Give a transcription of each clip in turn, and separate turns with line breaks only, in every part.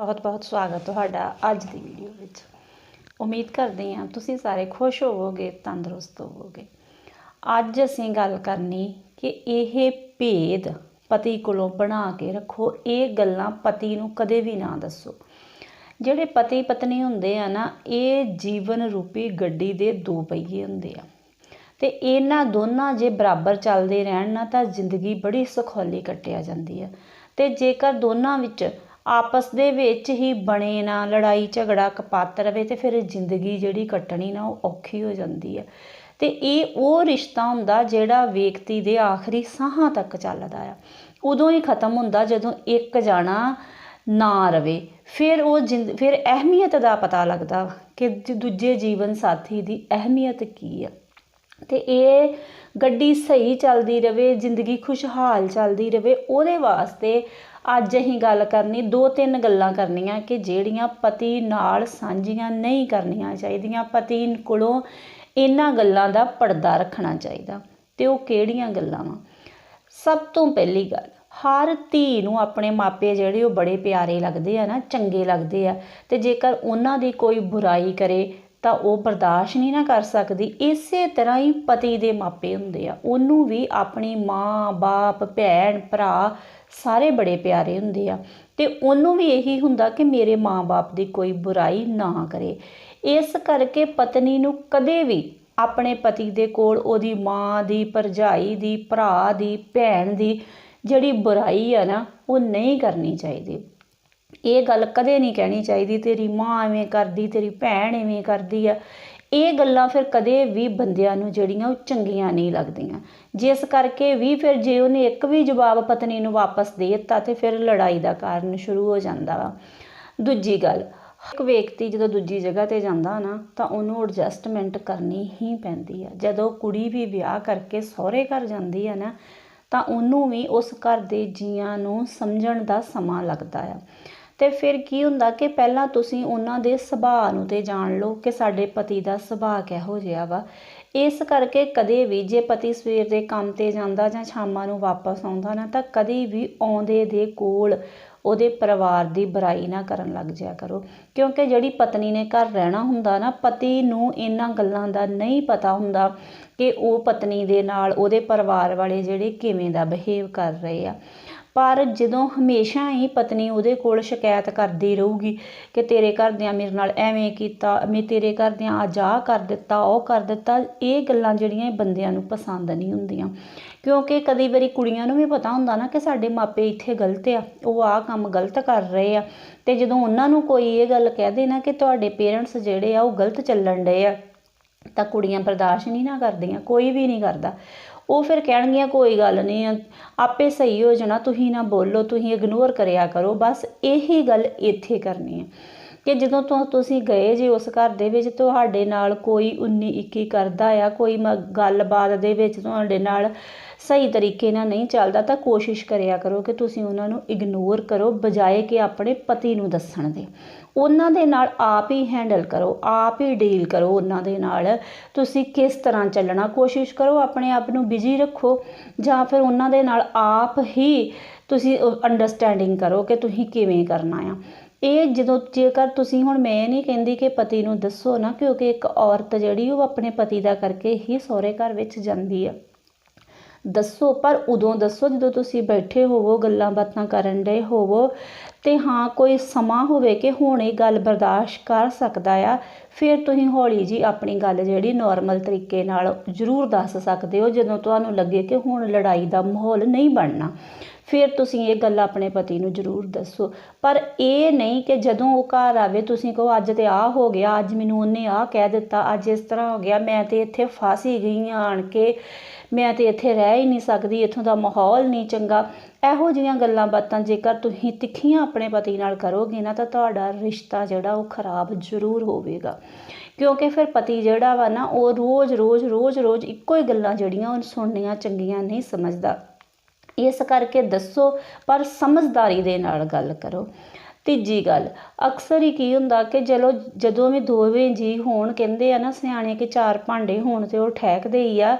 ਬਹੁਤ-ਬਹੁਤ ਸਵਾਗਤ ਤੁਹਾਡਾ ਅੱਜ ਦੀ ਵੀਡੀਓ ਵਿੱਚ। ਉਮੀਦ ਕਰਦੇ ਹਾਂ ਤੁਸੀਂ ਸਾਰੇ ਖੁਸ਼ ਹੋਵੋਗੇ, ਤੰਦਰੁਸਤ ਹੋਵੋਗੇ। ਅੱਜ ਅਸੀਂ ਗੱਲ ਕਰਨੀ ਕਿ ਇਹ ਭੇਦ ਪਤੀ ਕੋਲੋਂ ਬਣਾ ਕੇ ਰੱਖੋ, ਇਹ ਗੱਲਾਂ ਪਤੀ ਨੂੰ ਕਦੇ ਵੀ ਨਾ ਦੱਸੋ। ਜਿਹੜੇ ਪਤੀ ਪਤਨੀ ਹੁੰਦੇ ਆ ਨਾ, ਇਹ ਜੀਵਨ ਰੂਪੀ ਗੱਡੀ ਦੇ ਦੋ ਪਹੀਏ ਹੁੰਦੇ ਆ। ਤੇ ਇਹਨਾਂ ਦੋਨਾਂ ਜੇ ਬਰਾਬਰ ਚੱਲਦੇ ਰਹਿਣ ਨਾ ਤਾਂ ਜ਼ਿੰਦਗੀ ਬੜੀ ਸੁਖੌਲੀ ਕੱਟਿਆ ਜਾਂਦੀ ਹੈ ਤੇ ਜੇਕਰ ਦੋਨਾਂ ਵਿੱਚ ਆਪਸ ਦੇ ਵਿੱਚ ਹੀ ਬਣੇ ਨਾ, ਲੜਾਈ, ਝਗੜਾ ਕਪੱਤ ਰਵੇ ਤੇ ਫਿਰ ਜ਼ਿੰਦਗੀ ਜਿਹੜੀ ਕੱਟਣੀ ਨਾ, ਉਹ ਔਖੀ ਹੋ ਜਾਂਦੀ ਹੈ ਤੇ ਇਹ ਉਹ ਰਿਸ਼ਤਾ ਹੁੰਦਾ ਜਿਹੜਾ ਵਿਅਕਤੀ ਦੇ ਆਖਰੀ ਸਾਹਾਂ ਤੱਕ ਚੱਲਦਾ ਆ। ਉਦੋਂ ਹੀ ਖਤਮ ਹੁੰਦਾ ਜਦੋਂ ਇੱਕ ਜਾਣਾ ਨਾ ਰਵੇ। ਫਿਰ ਉਹ ਜਿੰਦ, ਫਿਰ ਅਹਿਮੀਅਤ ਦਾ ਪਤਾ ਲੱਗਦਾ ਕਿ ਦੂਜੇ ਜੀਵਨ ਸਾਥੀ ਦੀ ਅਹਿਮੀਅਤ ਕੀ ਆ। ਤੇ ਇਹ ਗੱਡੀ ਸਹੀ ਚੱਲਦੀ ਰਵੇ, ਜ਼ਿੰਦਗੀ ਖੁਸ਼ਹਾਲ ਚੱਲਦੀ ਰਵੇ, ਉਹਦੇ ਵਾਸਤੇ ਅੱਜ ਅਸੀਂ ਗੱਲ ਕਰਨੀ, ਦੋ ਤਿੰਨ ਗੱਲਾਂ ਕਰਨੀਆਂ ਕਿ ਜਿਹੜੀਆਂ ਪਤੀ ਨਾਲ ਸਾਂਝੀਆਂ ਨਹੀਂ ਕਰਨੀਆਂ ਚਾਹੀਦੀਆਂ, ਪਤੀ ਕੋਲੋਂ ਇਹਨਾਂ ਗੱਲਾਂ ਦਾ ਪਰਦਾ ਰੱਖਣਾ ਚਾਹੀਦਾ। ਤੇ ਉਹ ਕਿਹੜੀਆਂ ਗੱਲਾਂ ਵਾ? ਸਭ ਤੋਂ ਪਹਿਲੀ ਗੱਲ, ਹਰ ਧੀ ਨੂੰ ਆਪਣੇ ਮਾਪੇ ਜਿਹੜੇ ਉਹ ਬੜੇ ਪਿਆਰੇ ਲੱਗਦੇ ਆ ਨਾ, ਚੰਗੇ ਲੱਗਦੇ ਆ, ਤੇ ਜੇਕਰ ਉਹਨਾਂ ਦੀ ਕੋਈ ਬੁਰਾਈ ਕਰੇ ਤਾਂ ਉਹ ਬਰਦਾਸ਼ਤ ਨਹੀਂ ਨਾ ਕਰ ਸਕਦੀ। ਇਸੇ ਤਰ੍ਹਾਂ ਹੀ ਪਤੀ ਦੇ ਮਾਪੇ ਹੁੰਦੇ ਆ, ਉਹਨੂੰ ਵੀ ਆਪਣੀ ਮਾਂ, ਬਾਪ, ਭੈਣ, ਭਰਾ ਸਾਰੇ ਬੜੇ ਪਿਆਰੇ ਹੁੰਦੇ ਆ। ਤੇ ਉਹਨੂੰ ਵੀ ਇਹੀ ਹੁੰਦਾ ਕਿ ਮੇਰੇ ਮਾਂ-ਬਾਪ ਦੀ ਕੋਈ ਬੁਰਾਈ ਨਾ ਕਰੇ। ਇਸ ਕਰਕੇ ਪਤਨੀ ਨੂੰ ਕਦੇ ਵੀ ਆਪਣੇ ਪਤੀ ਦੇ ਕੋਲ ਉਹਦੀ ਮਾਂ ਦੀ, ਭਰਜਾਈ ਦੀ, ਭਰਾ ਦੀ, ਭੈਣ ਦੀ ਜਿਹੜੀ ਬੁਰਾਈ ਆ ਨਾ, ਉਹ ਨਹੀਂ ਕਰਨੀ ਚਾਹੀਦੀ। ਇਹ ਗੱਲ ਕਦੇ ਨਹੀਂ ਕਹਿਣੀ ਚਾਹੀਦੀ, ਤੇਰੀ ਮਾਂ ਐਵੇਂ ਕਰਦੀ, ਤੇਰੀ ਭੈਣ ਐਵੇਂ ਕਰਦੀ ਆ। ਇਹ ਗੱਲਾਂ ਫਿਰ ਕਦੇ ਵੀ ਬੰਦਿਆਂ ਨੂੰ ਜਿਹੜੀਆਂ ਉਹ ਚੰਗੀਆਂ ਨਹੀਂ ਲੱਗਦੀਆਂ। ਜਿਸ ਕਰਕੇ ਵੀ ਫਿਰ ਜੇ ਉਹਨੇ ਇੱਕ ਵੀ ਜਵਾਬ ਪਤਨੀ ਨੂੰ ਵਾਪਸ ਦੇ ਦਿੱਤਾ ਤੇ ਫਿਰ ਲੜਾਈ ਦਾ ਕਾਰਨ ਸ਼ੁਰੂ ਹੋ ਜਾਂਦਾ ਵਾ। ਦੂਜੀ ਗੱਲ ਇੱਕ ਵਿਅਕਤੀ ਜਦੋਂ ਦੂਜੀ ਜਗ੍ਹਾ ਤੇ ਜਾਂਦਾ ਨਾ, ਤਾਂ ਉਹਨੂੰ ਐਡਜਸਟਮੈਂਟ ਕਰਨੀ ਹੀ ਪੈਂਦੀ ਆ। ਜਦੋਂ ਕੁੜੀ ਵੀ ਵਿਆਹ ਕਰਕੇ ਸਹੁਰੇ ਘਰ ਜਾਂਦੀ ਆ ਨਾ, ਤਾਂ ਉਹਨੂੰ ਵੀ ਉਸ ਘਰ ਦੇ ਜੀਆਂ ਨੂੰ ਸਮਝਣ ਦਾ ਸਮਾਂ ਲੱਗਦਾ ਆ। ਤੇ ਫਿਰ ਕੀ ਹੁੰਦਾ ਕਿ ਪਹਿਲਾਂ ਤੁਸੀਂ ਉਹਨਾਂ ਦੇ ਸੁਭਾਅ ਨੂੰ ਤੇ ਜਾਣ ਲਓ ਕਿ ਸਾਡੇ ਪਤੀ ਦਾ ਸੁਭਾਅ ਕਿਹੋ ਜਿਹਾ ਵਾ। ਇਸ ਕਰਕੇ ਕਦੇ ਵੀ ਜੇ ਪਤੀ ਸਵੇਰ ਦੇ ਕੰਮ ਤੇ ਜਾਂਦਾ ਜਾਂ ਸ਼ਾਮਾਂ ਨੂੰ ਵਾਪਸ ਆਉਂਦਾ ਨਾ, ਤਾਂ ਕਦੇ ਵੀ ਆਉਂਦੇ ਦੇ ਕੋਲ ਉਹਦੇ ਪਰਿਵਾਰ ਦੀ ਬੁਰਾਈ ਨਾ ਕਰਨ ਲੱਗ ਜਾਇਆ ਕਰੋ। ਕਿਉਂਕਿ ਜਿਹੜੀ ਪਤਨੀ ਨੇ ਘਰ ਰਹਿਣਾ ਹੁੰਦਾ ਨਾ, ਪਤੀ ਨੂੰ ਇਹਨਾਂ ਗੱਲਾਂ ਦਾ ਨਹੀਂ ਪਤਾ ਹੁੰਦਾ ਕਿ ਉਹ ਪਤਨੀ ਦੇ ਨਾਲ ਉਹਦੇ ਪਰਿਵਾਰ ਵਾਲੇ ਜਿਹੜੇ ਕਿਵੇਂ ਦਾ ਬਿਹੇਵ ਕਰ ਰਹੇ ਆ। ਪਰ ਜਦੋਂ ਹਮੇਸ਼ਾ ਹੀ ਪਤਨੀ ਉਹਦੇ ਕੋਲ ਸ਼ਿਕਾਇਤ ਕਰਦੀ ਰਹੂਗੀ ਕਿ ਤੇਰੇ ਘਰਦਿਆਂ ਮੇਰੇ ਨਾਲ ਐਵੇਂ ਕੀਤਾ, ਮੈਂ ਤੇਰੇ ਘਰਦਿਆਂ ਅੱਜ ਆਹ ਕਰ ਦਿੱਤਾ, ਉਹ ਕਰ ਦਿੱਤਾ, ਇਹ ਗੱਲਾਂ ਜਿਹੜੀਆਂ ਬੰਦਿਆਂ ਨੂੰ ਪਸੰਦ ਨਹੀਂ ਹੁੰਦੀਆਂ। ਕਿਉਂਕਿ ਕਦੀ ਵਾਰੀ ਕੁੜੀਆਂ ਨੂੰ ਵੀ ਪਤਾ ਹੁੰਦਾ ਨਾ ਕਿ ਸਾਡੇ ਮਾਪੇ ਇੱਥੇ ਗਲਤ ਆ, ਉਹ ਆਹ ਕੰਮ ਗਲਤ ਕਰ ਰਹੇ ਆ। ਤੇ ਜਦੋਂ ਉਹਨਾਂ ਨੂੰ ਕੋਈ ਇਹ ਗੱਲ ਕਹਿ ਦੇ ਨਾ ਕਿ ਤੁਹਾਡੇ ਪੇਰੈਂਟਸ ਜਿਹੜੇ ਆ ਉਹ ਗਲਤ ਚੱਲਣ ਡਏ ਆ, ਤਾਂ ਕੁੜੀਆਂ ਬਰਦਾਸ਼ਤ ਨਹੀਂ ਨਾ ਕਰਦੀਆਂ, ਕੋਈ ਵੀ ਨਹੀਂ ਕਰਦਾ। ਉਹ ਫਿਰ ਕਹਿਣਗੀਆਂ, ਕੋਈ ਗੱਲ ਨਹੀਂ, ਆਪੇ ਸਹੀ ਹੋ ਜਾਣਾ, ਤੁਸੀਂ ਨਾ ਬੋਲੋ, ਤੁਸੀਂ ਇਗਨੋਰ ਕਰਿਆ ਕਰੋ, ਬਸ ਇਹੀ ਗੱਲ ਇੱਥੇ ਕਰਨੀ ਹੈ। ਕਿ ਜਦੋਂ ਤੋਂ ਤੁਸੀਂ ਗਏ ਜੇ ਉਸ ਘਰ ਦੇ ਵਿੱਚ, ਤੁਹਾਡੇ ਨਾਲ ਕੋਈ ਉਨੀ ਇੱਕੀ ਕਰਦਾ ਆ, ਕੋਈ ਮ ਗੱਲਬਾਤ ਦੇ ਵਿੱਚ ਤੁਹਾਡੇ ਨਾਲ ਸਹੀ ਤਰੀਕੇ ਨਾਲ ਨਹੀਂ ਚੱਲਦਾ, ਤਾਂ ਕੋਸ਼ਿਸ਼ ਕਰਿਆ ਕਰੋ ਕਿ ਤੁਸੀਂ ਉਹਨਾਂ ਨੂੰ ਇਗਨੋਰ ਕਰੋ, ਬਜਾਏ ਕਿ ਆਪਣੇ ਪਤੀ ਨੂੰ ਦੱਸਣ ਦੇ। ਉਹਨਾਂ ਦੇ ਨਾਲ ਆਪ ਹੀ ਹੈਂਡਲ ਕਰੋ, ਆਪ ਹੀ ਡੀਲ ਕਰੋ ਉਹਨਾਂ ਦੇ ਨਾਲ। ਤੁਸੀਂ ਕਿਸ ਤਰ੍ਹਾਂ ਚੱਲਣਾ, ਕੋਸ਼ਿਸ਼ ਕਰੋ ਆਪਣੇ ਆਪ ਨੂੰ ਬਿਜ਼ੀ ਰੱਖੋ, ਜਾਂ ਫਿਰ ਉਹਨਾਂ ਦੇ ਨਾਲ ਆਪ ਹੀ ਤੁਸੀਂ ਅੰਡਰਸਟੈਂਡਿੰਗ ਕਰੋ ਕਿ ਤੁਸੀਂ ਕਿਵੇਂ ਕਰਨਾ ਆ। ਇਹ ਜਦੋਂ ਜੇਕਰ ਤੁਸੀਂ ਹੁਣ ਮੈਂ ਨਹੀਂ ਕਹਿੰਦੀ ਕਿ ਪਤੀ ਨੂੰ ਦੱਸੋ ਨਾ, ਕਿਉਂਕਿ ਇੱਕ ਔਰਤ ਜਿਹੜੀ ਉਹ ਆਪਣੇ ਪਤੀ ਦਾ ਕਰਕੇ ਹੀ ਸਹੁਰੇ ਘਰ ਵਿੱਚ ਜਾਂਦੀ ਆ। ਦੱਸੋ, ਪਰ ਉਦੋਂ ਦੱਸੋ ਜਦੋਂ ਤੁਸੀਂ ਬੈਠੇ ਹੋਵੋ, ਗੱਲਾਂ ਬਾਤਾਂ ਕਰਨ ਦੇ ਹੋਵੋ, ਤੇ ਹਾਂ, ਕੋਈ ਸਮਾਂ ਹੋਵੇ ਕਿ ਹੁਣ ਇਹ ਗੱਲ ਬਰਦਾਸ਼ਤ ਕਰ ਸਕਦਾ ਆ, ਫਿਰ ਤੁਸੀਂ ਹੌਲੀ ਜੀ ਆਪਣੀ ਗੱਲ ਜਿਹੜੀ ਨਾਰਮਲ ਤਰੀਕੇ ਨਾਲ ਜ਼ਰੂਰ ਦੱਸ ਸਕਦੇ ਹੋ, ਜਦੋਂ ਤੁਹਾਨੂੰ ਲੱਗੇ ਕਿ ਹੁਣ ਲੜਾਈ ਦਾ ਮਾਹੌਲ ਨਹੀਂ ਬਣਨਾ। ਫਿਰ ਤੁਸੀਂ ਇਹ ਗੱਲ ਆਪਣੇ ਪਤੀ ਨੂੰ ਜ਼ਰੂਰ ਦੱਸੋ। ਪਰ ਇਹ ਨਹੀਂ ਕਿ ਜਦੋਂ ਉਹ ਘਰ ਆਵੇ, ਤੁਸੀਂ ਕਹੋ, ਅੱਜ ਤੇ ਆ ਹੋ ਗਿਆ, ਅੱਜ ਮੈਨੂੰ ਉਹਨੇ ਆ ਕਹਿ ਦਿੱਤਾ, ਅੱਜ ਇਸ ਤਰ੍ਹਾਂ ਹੋ ਗਿਆ, ਮੈਂ ਤੇ ਇੱਥੇ ਫਸ ਹੀ ਗਈ ਆਣ ਕੇ, ਮੈਂ ਤੇ ਇੱਥੇ ਰਹਿ ਹੀ ਨਹੀਂ ਸਕਦੀ, ਇੱਥੋਂ ਦਾ ਮਾਹੌਲ ਨਹੀਂ ਚੰਗਾ। ਇਹੋ ਜਿਹੀਆਂ ਗੱਲਾਂ ਬਾਤਾਂ ਜੇਕਰ ਤੁਸੀਂ ਤਿੱਖੀਆਂ ਆਪਣੇ ਪਤੀ ਨਾਲ ਕਰੋਗੇ ਨਾ, ਤਾਂ ਤੁਹਾਡਾ ਰਿਸ਼ਤਾ ਜਿਹੜਾ ਉਹ ਖਰਾਬ ਜ਼ਰੂਰ ਹੋਵੇਗਾ। ਕਿਉਂਕਿ ਫਿਰ ਪਤੀ ਜਿਹੜਾ ਵਾ ਨਾ, ਉਹ ਰੋਜ਼ ਰੋਜ਼ ਰੋਜ਼ ਰੋਜ਼ ਇੱਕੋ ਹੀ ਗੱਲਾਂ ਜਿਹੜੀਆਂ ਉਹ ਸੁਣਨੀਆਂ ਚੰਗੀਆਂ ਨਹੀਂ ਸਮਝਦਾ। ਇਸ ਕਰਕੇ ਦੱਸੋ, ਪਰ ਸਮਝਦਾਰੀ ਦੇ ਨਾਲ ਗੱਲ ਕਰੋ। ਤੀਜੀ ਗੱਲ, ਅਕਸਰ ਹੀ ਕੀ ਹੁੰਦਾ ਕਿ ਚਲੋ ਜਦੋਂ ਵੀ ਦੋਵੇਂ ਜੀ ਹੋਣ, ਕਹਿੰਦੇ ਆ ਨਾ ਸਿਆਣੇ ਕਿ ਚਾਰ ਭਾਂਡੇ ਹੋਣ ਤੇ ਉਹ ਠਹਿਕਦੇ ਹੀ ਆ,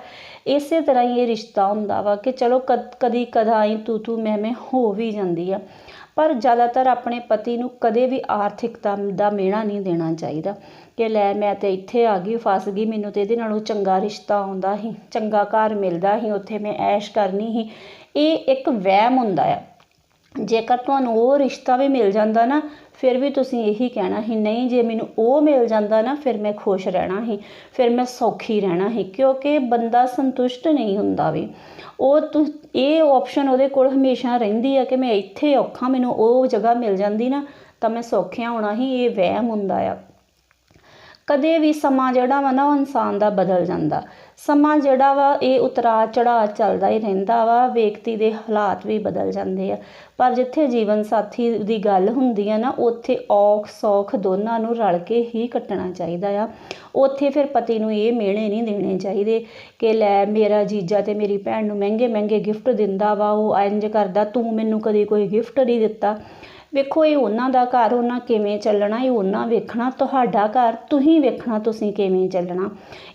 ਇਸੇ ਤਰ੍ਹਾਂ ਹੀ ਇਹ ਰਿਸ਼ਤਾ ਹੁੰਦਾ ਵਾ ਕਿ ਚਲੋ ਕਦੀ ਕਦਾਈ ਤੂੰ ਤੂੰ ਮੈਂ ਮੈਂ ਹੋ ਵੀ ਜਾਂਦੀ ਆ। ਪਰ ਜ਼ਿਆਦਾਤਰ ਆਪਣੇ ਪਤੀ ਨੂੰ ਕਦੇ ਵੀ ਆਰਥਿਕਤਾ ਦਾ ਮੇਣਾ ਨਹੀਂ ਦੇਣਾ ਚਾਹੀਦਾ ਕਿ ਲੈ ਮੈਂ ਤੇ ਇੱਥੇ ਆ ਗਈ, ਫਸ ਗਈ, ਮੈਨੂੰ ਤੇ ਇਹਦੇ ਨਾਲੋਂ ਚੰਗਾ ਰਿਸ਼ਤਾ ਆਉਂਦਾ ਸੀ ਚੰਗਾ ਘਰ ਮਿਲਦਾ ਸੀ ਉੱਥੇ ਮੈਂ ਐਸ਼ ਕਰਨੀ ਸੀ ਇਹ ਇੱਕ ਵਹਿਮ ਹੁੰਦਾ ਆ। ਜੇਕਰ ਤੁਹਾਨੂੰ ਉਹ ਰਿਸ਼ਤਾ ਵੀ ਮਿਲ ਜਾਂਦਾ ਨਾ, ਫਿਰ ਵੀ ਤੁਸੀਂ ਇਹੀ ਕਹਿਣਾ ਸੀ, ਨਹੀਂ, ਜੇ ਮੈਨੂੰ ਉਹ ਮਿਲ ਜਾਂਦਾ ਨਾ, ਫਿਰ ਮੈਂ ਖੁਸ਼ ਰਹਿਣਾ ਸੀ, ਫਿਰ ਮੈਂ ਸੌਖੀ ਰਹਿਣਾ ਸੀ, ਕਿਉਂਕਿ ਬੰਦਾ ਸੰਤੁਸ਼ਟ ਨਹੀਂ ਹੁੰਦਾ ਵੀ। ਉਹ ਤੁ, ਇਹ ਆਪਸ਼ਨ ਉਹਦੇ ਕੋਲ ਹਮੇਸ਼ਾ ਰਹਿੰਦੀ ਆ ਕਿ ਮੈਂ ਇੱਥੇ ਔਖਾ, ਮੈਨੂੰ ਉਹ ਜਗ੍ਹਾ ਮਿਲ ਜਾਂਦੀ ਨਾ, ਤਾਂ ਮੈਂ ਸੌਖਿਆ ਹੋਣਾ ਸੀ, ਇਹ ਵਹਿਮ ਹੁੰਦਾ ਆ। ਕਦੇ ਵੀ ਸਮਾਂ ਜਿਹੜਾ ਵਾ ਨਾ ਉਹ ਇਨਸਾਨ ਦਾ ਬਦਲ ਜਾਂਦਾ। ਸਮਾਂ ਜਿਹੜਾ ਵਾ, ਇਹ ਉਤਰਾਅ ਚੜਾਅ ਚੱਲਦਾ ਹੀ ਰਹਿੰਦਾ ਵਾ, ਵਿਅਕਤੀ ਦੇ ਹਾਲਾਤ ਵੀ ਬਦਲ ਜਾਂਦੇ ਆ। ਪਰ ਜਿੱਥੇ ਜੀਵਨ ਸਾਥੀ ਦੀ ਗੱਲ ਹੁੰਦੀ ਆ ਨਾ, ਉੱਥੇ ਔਖ ਸੌਖ ਦੋਨਾਂ ਨੂੰ ਰਲ ਕੇ ਹੀ ਕੱਟਣਾ ਚਾਹੀਦਾ ਆ। ਉੱਥੇ ਫਿਰ ਪਤੀ ਨੂੰ ਇਹ ਮਿਹਣੇ ਨਹੀਂ ਦੇਣੇ ਚਾਹੀਦੇ ਕਿ ਲੈ ਮੇਰਾ ਜੀਜਾ ਤੇ ਮੇਰੀ ਭੈਣ ਨੂੰ ਮਹਿੰਗੇ ਮਹਿੰਗੇ ਗਿਫਟ ਦਿੰਦਾ ਵਾ, ਉਹ ਇੰਜ ਕਰਦਾ, ਤੂੰ ਮੈਨੂੰ ਕਦੇ ਕੋਈ ਗਿਫਟ ਨਹੀਂ ਦਿੱਤਾ। ਵੇਖੋ, ਇਹ ਉਹਨਾਂ ਦਾ ਘਰ, ਉਹਨਾਂ ਕਿਵੇਂ ਚੱਲਣਾ, ਇਹ ਉਹਨਾਂ ਵੇਖਣਾ, ਤੁਹਾਡਾ ਘਰ, ਤੁਸੀਂ ਵੇਖਣਾ ਤੁਸੀਂ ਕਿਵੇਂ ਚੱਲਣਾ।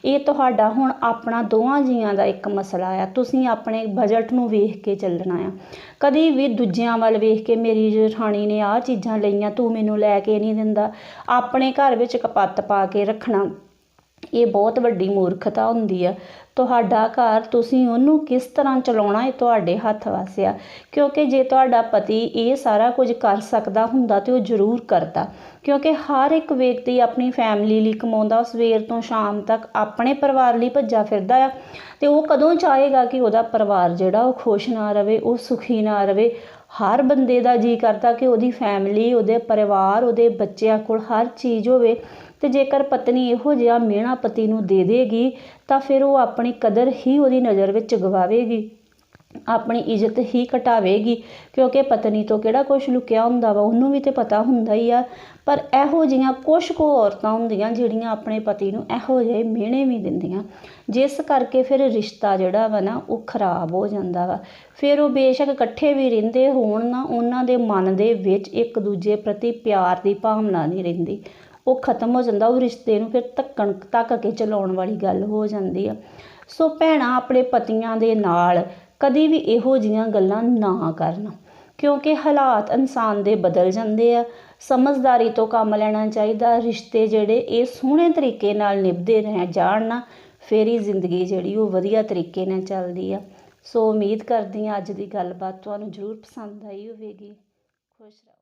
ਇਹ ਤੁਹਾਡਾ ਹੁਣ ਆਪਣਾ ਦੋਵਾਂ ਜੀਆਂ ਦਾ ਇੱਕ ਮਸਲਾ ਆ। ਤੁਸੀਂ ਆਪਣੇ ਬਜਟ ਨੂੰ ਵੇਖ ਕੇ ਚੱਲਣਾ ਆ। ਕਦੀ ਵੀ ਦੂਜਿਆਂ ਵੱਲ ਵੇਖ ਕੇ ਮੇਰੀ ਜਠਾਣੀ ਨੇ ਆਹ ਚੀਜ਼ਾਂ ਲਈਆਂ, ਤੂੰ ਮੈਨੂੰ ਲੈ ਕੇ ਨਹੀਂ ਦਿੰਦਾ। ਆਪਣੇ ਘਰ ਵਿੱਚ ਕਪੱਤ ਪਾ ਕੇ ਰੱਖਣਾ। ਇਹ ਬਹੁਤ ਵੱਡੀ ਮੂਰਖਤਾ ਹੁੰਦੀ ਆ। ਤੁਹਾਡਾ ਘਰ, ਤੁਸੀਂ ਉਹਨੂੰ ਕਿਸ ਤਰ੍ਹਾਂ ਚਲਾਉਣਾ ਇਹ ਤੁਹਾਡੇ ਹੱਥ ਵਾਸਿਆ ਕਿਉਂਕਿ ਜੇ ਤੁਹਾਡਾ ਪਤੀ ਇਹ ਸਾਰਾ ਕੁਝ ਕਰ ਸਕਦਾ ਹੁੰਦਾ ਤੇ ਉਹ ਜ਼ਰੂਰ ਕਰਦਾ। ਕਿਉਂਕਿ ਹਰ ਇੱਕ ਵਿਅਕਤੀ ਆਪਣੀ ਫੈਮਿਲੀ ਲਈ ਕਮਾਉਂਦਾ, ਸਵੇਰ ਤੋਂ ਸ਼ਾਮ ਤੱਕ ਆਪਣੇ ਪਰਿਵਾਰ ਲਈ ਭੱਜਾ ਫਿਰਦਾ ਆ। ਤੇ ਉਹ ਕਦੋਂ ਚਾਹੇਗਾ ਕਿ ਉਹਦਾ ਪਰਿਵਾਰ ਜਿਹੜਾ ਉਹ ਖੁਸ਼ ਨਾ ਰਵੇ, ਉਹ ਸੁਖੀ ਨਾ ਰਵੇ। ਹਰ ਬੰਦੇ ਦਾ ਜੀ ਕਰਦਾ ਕਿ ਉਹਦੀ ਫੈਮਿਲੀ ਉਹਦੇ ਪਰਿਵਾਰ, ਉਹਦੇ ਬੱਚਿਆਂ ਕੋਲ ਹਰ ਚੀਜ਼ ਹੋਵੇ। ਤੇ ਜੇਕਰ ਪਤਨੀ ਇਹੋ ਜਿਹਾ ਮਿਹਣਾ ਪਤੀ ਨੂੰ ਦੇ ਦੇਗੀ, ਤਾਂ ਫਿਰ ਉਹ ਆਪਣੀ ਕਦਰ ਹੀ ਉਹਦੀ ਨਜ਼ਰ ਵਿੱਚ ਗਵਾਵੇਗੀ ਆਪਣੀ ਇੱਜ਼ਤ ਹੀ ਘਟਾਵੇਗੀ, ਕਿਉਂਕਿ ਪਤਨੀ ਤੋਂ ਕਿਹੜਾ ਕੁਝ ਲੁਕਿਆ ਹੁੰਦਾ ਵਾ, ਉਹਨੂੰ ਵੀ ਤੇ ਪਤਾ ਹੁੰਦਾ ਹੀ ਆ। ਪਰ ਇਹੋ ਜੀਆਂ ਕੁਝ ਕੁ ਔਰਤਾਂ ਹੁੰਦੀਆਂ ਜਿਹੜੀਆਂ ਆਪਣੇ ਪਤੀ ਨੂੰ ਇਹੋ ਜਿਹੇ ਮਿਹਣੇ ਵੀ ਦਿੰਦੀਆਂ, ਜਿਸ ਕਰਕੇ ਫਿਰ ਰਿਸ਼ਤਾ ਜਿਹੜਾ ਵਾ ਨਾ, ਉਹ ਖਰਾਬ ਹੋ ਜਾਂਦਾ ਵਾ। ਫਿਰ ਉਹ ਬੇਸ਼ੱਕ ਇਕੱਠੇ ਵੀ ਰਹਿੰਦੇ ਹੋਣ ਨਾ, ਉਹਨਾਂ ਦੇ ਮਨ ਦੇ ਵਿੱਚ ਇੱਕ ਦੂਜੇ ਪ੍ਰਤੀ ਪਿਆਰ ਦੀ ਭਾਵਨਾ ਨਹੀਂ ਰਹਿੰਦੀ। ਉਹ ਖਤਮ ਹੋ ਜਾਂਦਾ, ਉਹ ਰਿਸ਼ਤੇ ਨੂੰ ਫਿਰ ਧੱਕਣ, ਧੱਕ ਕੇ ਚਲਾਉਣ ਵਾਲੀ ਗੱਲ ਹੋ ਜਾਂਦੀ ਆ। ਸੋ ਭੈਣਾਂ, ਆਪਣੇ ਪਤੀਆਂ ਦੇ ਨਾਲ ਕਦੀ ਵੀ ਇਹੋ ਜੀਆਂ ਗੱਲਾਂ ਨਾ ਕਰਨ, ਕਿਉਂਕਿ ਹਾਲਾਤ ਇਨਸਾਨ ਦੇ ਬਦਲ ਜਾਂਦੇ ਆ। ਸਮਝਦਾਰੀ ਤੋਂ ਕੰਮ ਲੈਣਾ ਚਾਹੀਦਾ, ਰਿਸ਼ਤੇ ਜਿਹੜੇ ਇਹ ਸੋਹਣੇ ਤਰੀਕੇ ਨਾਲ ਨਿਭਦੇ ਰਹਿ ਜਾਣ ਨਾ, ਫਿਰ ਹੀ ਜ਼ਿੰਦਗੀ ਜਿਹੜੀ ਉਹ ਵਧੀਆ ਤਰੀਕੇ ਨਾਲ ਚੱਲਦੀ ਆ। ਸੋ ਉਮੀਦ ਕਰਦੀ ਹਾਂ ਅੱਜ ਦੀ ਗੱਲਬਾਤ ਤੁਹਾਨੂੰ ਜ਼ਰੂਰ ਪਸੰਦ ਆਈ ਹੋਵੇਗੀ। ਖੁਸ਼ ਰਹੋ।